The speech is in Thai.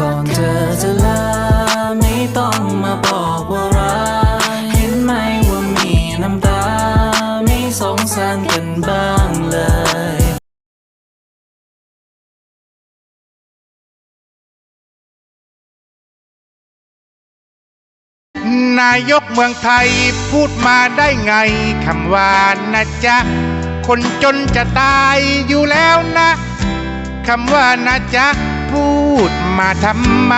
ก่อนเธอจะลาไม่ต้องมาบอกว่ารักเห็นไหมว่ามีน้ำตา ไม่สงสารกันบ้างเลยนายกเมืองไทยพูดมาได้ไงคำว่านะจ๊ะ คนจนจะตายอยู่แล้วนะคำว่านะจ๊ะ พูดมาทำไม